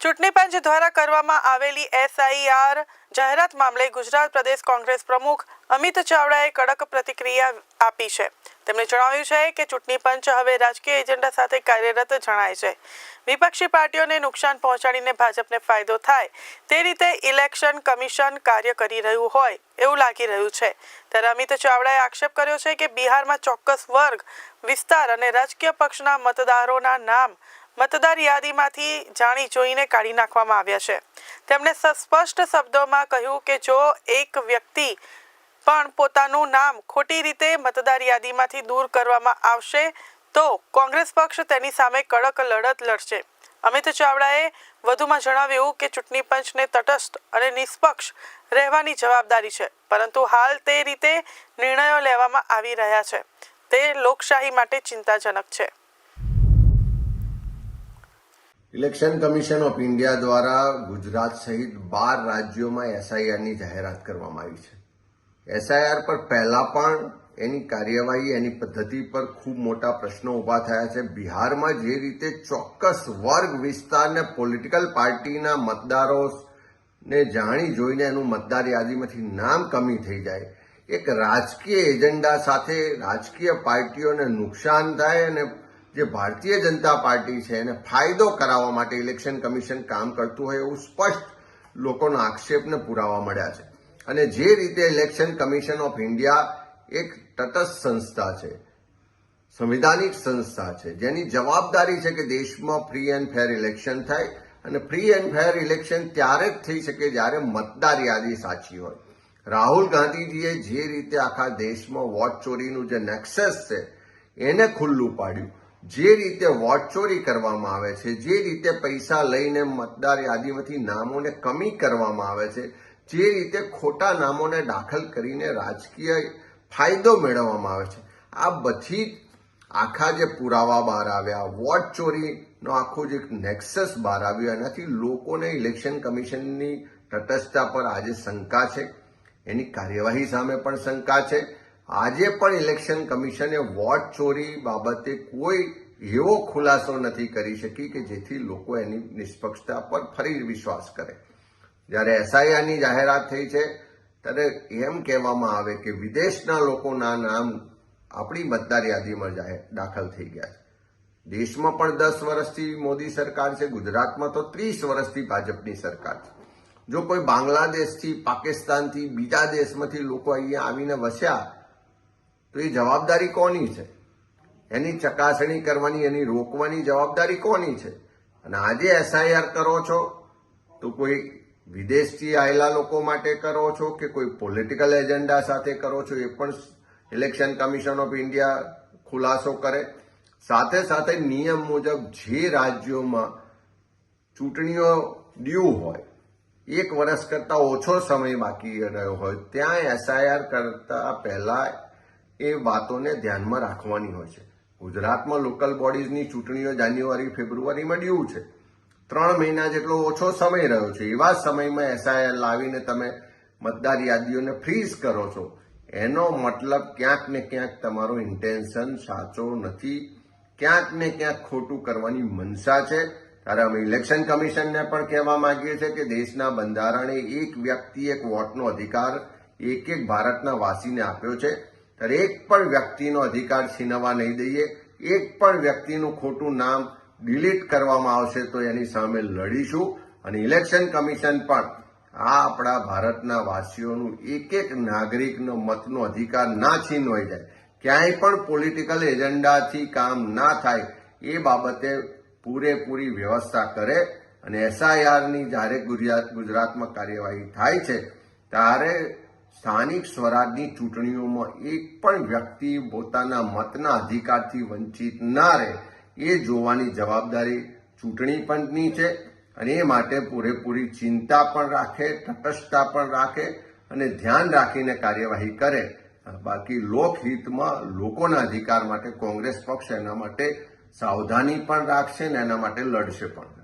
ચૂંટણી પંચ દ્વારા કરવામાં આવેલી એસઆઈઆર જાહેરાત મામલે ગુજરાત પ્રદેશ કોંગ્રેસ પ્રમુખ અમિત ચાવડાએ કડક પ્રતિક્રિયા આપી છે. તેમણે જણાવ્યું છે કે ચૂંટણી પંચ હવે રાજકીય એજન્ડા સાથે કાર્યરત જણાય છે. વિપક્ષી પાર્ટીઓને નુકસાન પહોંચાડીને ભાજપને ફાયદો થાય તે રીતે ઇલેક્શન કમિશન કાર્ય કરી રહ્યું હોય એવું લાગી રહ્યું છે. ત્યારે અમિત ચાવડાએ આક્ષેપ કર્યો છે કે બિહારમાં ચોક્કસ વર્ગ, વિસ્તાર અને રાજકીય પક્ષના મતદારોના નામ મતદાર યાદીમાંથી જાણી જોઈને કાઢી નાખવામાં આવ્યા છે. તેમણે સ્પષ્ટ શબ્દોમાં કહ્યું કે જો એક વ્યક્તિ પણ પોતાનું નામ ખોટી રીતે મતદાર યાદીમાંથી દૂર કરવામાં આવશે, તો કોંગ્રેસ પક્ષ તેની સામે કડક લડત લડશે. અમિત ચાવડાએ વધુમાં જણાવ્યું કે ચૂંટણી પંચને તટસ્થ અને નિષ્પક્ષ રહેવાની જવાબદારી છે, પરંતુ હાલ તે રીતે નિર્ણયો લેવામાં આવી રહ્યા છે. તે લોકશાહી માટે ચિંતાજનક છે. ઇલેક્શન કમિશન ઓફ ઇન્ડિયા દ્વારા ગુજરાત સહિત બાર રાજ્યોમાં એસઆઈઆરની જાહેરાત કરવામાં આવી છે. એસઆઈઆર પર પહેલાં પણ એની કાર્યવાહી, એની પદ્ધતિ પર ખૂબ મોટા પ્રશ્નો ઊભા થયા છે. બિહારમાં જે રીતે ચોક્કસ વર્ગ વિસ્તારને પોલિટિકલ પાર્ટીના મતદારોને જાણી જોઈને એનું મતદાર યાદીમાંથી નામ કમી થઈ જાય. એક રાજકીય એજન્ડા સાથે રાજકીય પાર્ટીઓને નુકસાન થાય અને જે ભારતીય જનતા પાર્ટી છે એને ફાયદો કરાવવા માટે ઇલેક્શન કમિશન કામ કરતું હોય એવું સ્પષ્ટ લોકોના આક્ષેપને પુરાવા મળ્યા છે. અને જે રીતે ઇલેક્શન કમિશન ઓફ ઇન્ડિયા એક તટસ્થ સંસ્થા છે, સંવિધાનિક સંસ્થા છે, જેની જવાબદારી છે કે દેશમાં ફ્રી એન્ડ ફેર ઇલેક્શન થાય અને ફ્રી એન્ડ ફેર ઇલેક્શન ત્યારે જ થઈ શકે જ્યારે મતદાર યાદી સાચી હોય. રાહુલ ગાંધીજીએ જે રીતે આખા દેશમાં વોટ ચોરીનું જે નેક્સસ છે, એને ખુલ્લું પાડ્યું. જે રીતે વોટ ચોરી કરવામાં આવે છે, જે રીતે પૈસા લઈને મતદાર યાદીમાંથી નામોને કમી કરવામાં આવે છે, જે રીતે ખોટા નામોને દાખલ કરીને રાજકીય ફાયદો મેળવવામાં આવે છે. આ બધી આખા જે પુરાવા બહાર આવ્યા વોટ ચોરીનો આખું જે નેક્સસ બહાર આવ્યું, એનાથી લોકોને ઇલેક્શન કમિશનની તટસ્થતા પર આજે શંકા છે. એની કાર્યવાહી સામે પણ શંકા છે. આજે પણ ઇલેક્શન કમિશને વોટ ચોરી બાબતે કોઈ એવો ખુલાસો નથી કરી શકી કે જેથી લોકો એની નિષ્પક્ષતા પર ફરી વિશ્વાસ કરે. જ્યારે એસઆઈઆરની જાહેરાત થઈ છે, ત્યારે એમ કહેવામાં આવે કે વિદેશના લોકોના નામ આપણી મતદાર યાદીમાં દાખલ થઈ ગયા છે. દેશમાં પણ દસ વર્ષથી મોદી સરકાર છે, ગુજરાતમાં તો ત્રીસ વર્ષથી ભાજપની સરકાર છે. જો કોઈ બાંગ્લાદેશથી, પાકિસ્તાનથી, બીજા દેશમાંથી લોકો અહીંયા આવીને વસ્યા તો એ જવાબદારી કોની છે? એની ચકાસણી કરવાની, એની રોકવાની જવાબદારી કોની છે? અને આજે એસઆઈઆર કરો છો, તો કોઈ વિદેશથી આવેલા લોકો માટે કરો છો કે કોઈ પોલિટિકલ એજન્ડા સાથે કરો છો, એ પણ ઇલેક્શન કમિશન ઓફ ઇન્ડિયા ખુલાસો કરે. સાથે સાથે નિયમ મુજબ જે રાજ્યોમાં ચૂંટણીઓ ડ્યુ હોય, એક વર્ષ કરતા ઓછો સમય બાકી રહ્યો હોય, ત્યાં એસઆઈઆર કરતા પહેલા એ વાતોને ધ્યાનમાં રાખવાની હોય છે. ગુજરાતમાં લોકલ બોડીઝની ચૂંટણીઓ જાન્યુઆરી, ફેબ્રુઆરીમાં ડ્યુ છે. ત્રણ મહિના જેટલો ઓછો સમય રહ્યો છે. એવા સમયમાં એસઆઈઆર લાવીને તમે મતદાર યાદીઓને ફ્રીઝ કરો છો. એનો મતલબ ક્યાંક ને ક્યાંક તમારો ઇન્ટેન્શન સાચો નથી. ક્યાંક ને ક્યાંક ખોટું કરવાની મનસા છે. ત્યારે અમે ઇલેક્શન કમિશનને પણ કહેવા માંગીએ છીએ કે દેશના બંધારણે એક વ્યક્તિ એક વોટનો અધિકાર, એક એક ભારતના વાસીને આપ્યો છે. ત્યારે એક પણ વ્યક્તિનો અધિકાર છીનવવા નહીં દઈએ, એક પણ વ્યક્તિનું ખોટું નામ ડિલીટ કરવામાં આવશે તો એની સામે લડીશું. અને ઇલેક્શન કમિશન પણ આ આપણા ભારતના વાસીઓનું એક એક નાગરિકનો મતનો અધિકાર ના છીનવાઈ જાય. ક્યાંય પણ પોલિટિકલ એજન્ડાથી કામ ના થાય એ બાબતે પૂરેપૂરી વ્યવસ્થા કરે અને એસઆઈઆરની જ્યારે ગુજરાત ગુજરાતમાં કાર્યવાહી થાય છે, ત્યારે સ્થાનિક સ્વરાજની ચૂંટણીઓમાં એક પણ વ્યક્તિ પોતાના મતના અધિકારથી વંચિત ના રહે એ જોવાની જવાબદારી ચૂંટણી પંચની છે અને એ માટે પૂરેપૂરી ચિંતા પણ રાખે, તટસ્થતા પણ રાખે અને ધ્યાન રાખીને કાર્યવાહી કરે. બાકી લોકહિતમાં લોકોના અધિકાર માટે કોંગ્રેસ પક્ષ એના માટે સાવધાની પણ રાખશે ને એના માટે લડશે પણ.